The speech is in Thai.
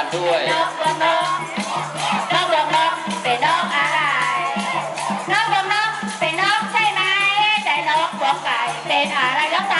านด้วยกบอนกนกบอนกเป็นนกอะไร นกบองนกเป็นนกใช่ไหมแต่นกบอไก่เป็นอะไรนกตา